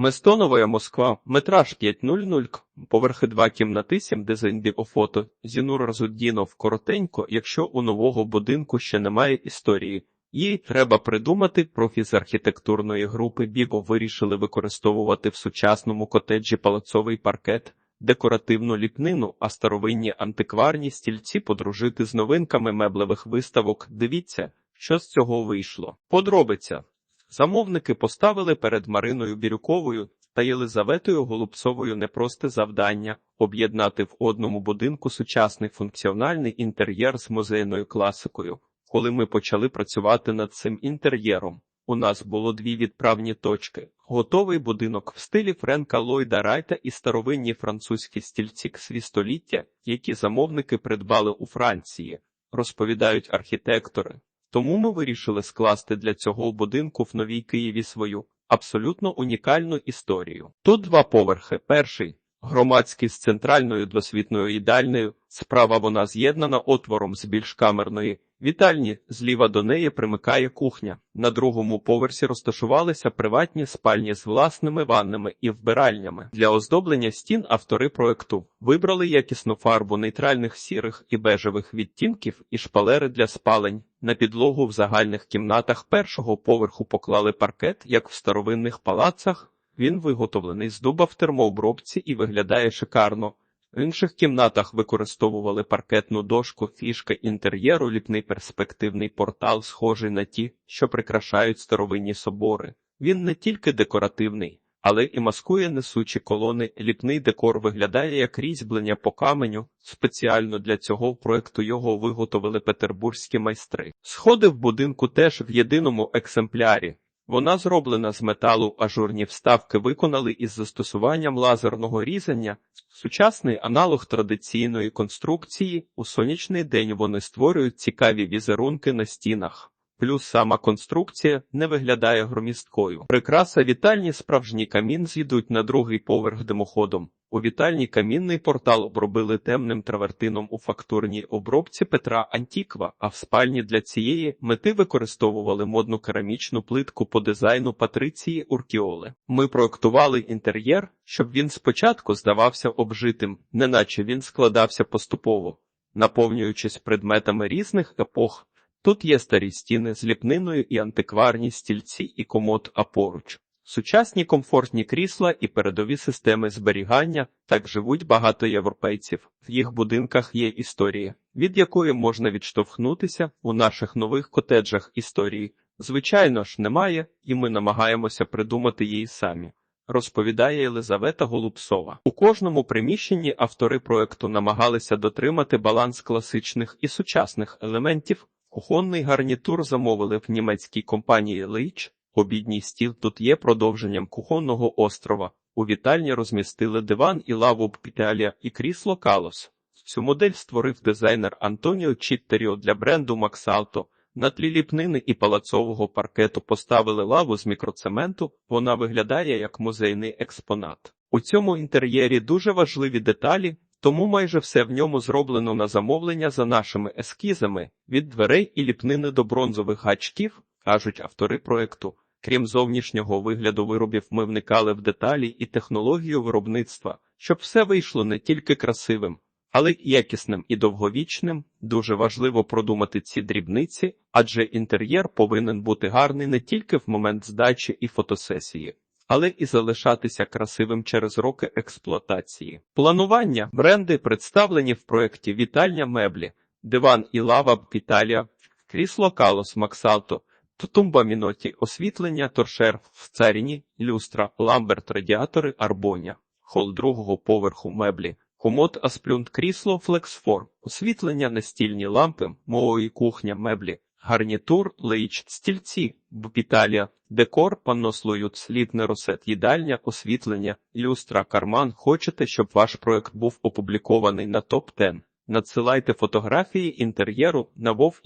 Местонова Москва, метраж 500, к, поверхи 2 кімнати 7 дизайн біофото, Зінур Разуддінов коротенько, якщо у нового будинку ще немає історії. Їй треба придумати, профі з архітектурної групи Біго вирішили використовувати в сучасному котеджі палацовий паркет, декоративну ліпнину, а старовинні антикварні стільці подружити з новинками меблевих виставок. Дивіться, що з цього вийшло. Подробиця. Замовники поставили перед Мариною Бірюковою та Єлизаветою Голубцовою непросте завдання об'єднати в одному будинку сучасний функціональний інтер'єр з музейною класикою. Коли ми почали працювати над цим інтер'єром, у нас було дві відправні точки: готовий будинок в стилі Френка Ллойда Райта і старовинні французькі стільці свістоліття, які замовники придбали у Франції, розповідають архітектори. Тому ми вирішили скласти для цього будинку в Новій Києві свою абсолютно унікальну історію. Тут два поверхи. Перший громадський з центральною досвітною їдальнею. Справа вона з'єднана отвором з більш камерної вітальні. Зліва до неї примикає кухня. На другому поверсі розташувалися приватні спальні з власними ваннами і вбиральнями. Для оздоблення стін автори проекту вибрали якісну фарбу нейтральних сірих і бежевих відтінків і шпалери для спалень. На підлогу в загальних кімнатах першого поверху поклали паркет, як в старовинних палацах. Він виготовлений з дуба в термообробці і виглядає шикарно. В інших кімнатах використовували паркетну дошку, фішка інтер'єру, ліпний перспективний портал, схожий на ті, що прикрашають старовинні собори. Він не тільки декоративний, але і маскує несучі колони. Ліпний декор виглядає як різьблення по каменю. Спеціально для цього проекту його виготовили петербурзькі майстри. Сходи в будинку теж в єдиному екземплярі. Вона зроблена з металу, ажурні вставки виконали із застосуванням лазерного різання. Сучасний аналог традиційної конструкції у сонячний день вони створюють цікаві візерунки на стінах. Плюс сама конструкція не виглядає громісткою. Прикраса вітальні справжній камін з'їдуть на другий поверх димоходом. У вітальні камінний портал обробили темним травертином у фактурній обробці Петра Антіква, а в спальні для цієї мети використовували модну керамічну плитку по дизайну Патриції Уркіоли. Ми проектували інтер'єр, щоб він спочатку здавався обжитим, неначе він складався поступово, наповнюючись предметами різних епох. Тут є старі стіни з ліпниною і антикварні стільці і комод, а поруч. Сучасні комфортні крісла і передові системи зберігання так живуть багато європейців. В їх будинках є історія, від якої можна відштовхнутися у наших нових котеджах історії. Звичайно ж, немає, і ми намагаємося придумати її самі. Розповідає Єлизавета Голубцова. У кожному приміщенні автори проекту намагалися дотримати баланс класичних і сучасних елементів. Кухонний гарнітур замовили в німецькій компанії Лейч. Обідній стіл тут є продовженням кухонного острова. У вітальні розмістили диван і лаву Піталія і крісло Калос. Цю модель створив дизайнер Антоніо Чіттеріо для бренду Максалто. На тлі ліпнини і палацового паркету поставили лаву з мікроцементу. Вона виглядає як музейний експонат. У цьому інтер'єрі дуже важливі деталі, тому майже все в ньому зроблено на замовлення за нашими ескізами від дверей і ліпнини до бронзових гачків, кажуть автори проекту. Крім зовнішнього вигляду виробів, ми вникали в деталі і технологію виробництва, щоб все вийшло не тільки красивим, але й якісним і довговічним. Дуже важливо продумати ці дрібниці, адже інтер'єр повинен бути гарний не тільки в момент здачі і фотосесії, але і залишатися красивим через роки експлуатації. Планування. Бренди представлені в проєкті Вітальня меблі, диван і лава Італія, крісло Калос Максалто. Тутумба Міноті, освітлення, торшер в царіні, люстра, ламберт, радіатори, арбоня, хол другого поверху меблі, комод, асплюнт, крісло, флексформ, освітлення, настільні лампи, мової кухня, меблі, гарнітур, лич, стільці, бупіталія, декор, паннослоют, слід неросет, їдальня, освітлення, люстра, карман. Хочете, щоб ваш проект був опублікований на топ 10 Надсилайте фотографії інтер'єру на вов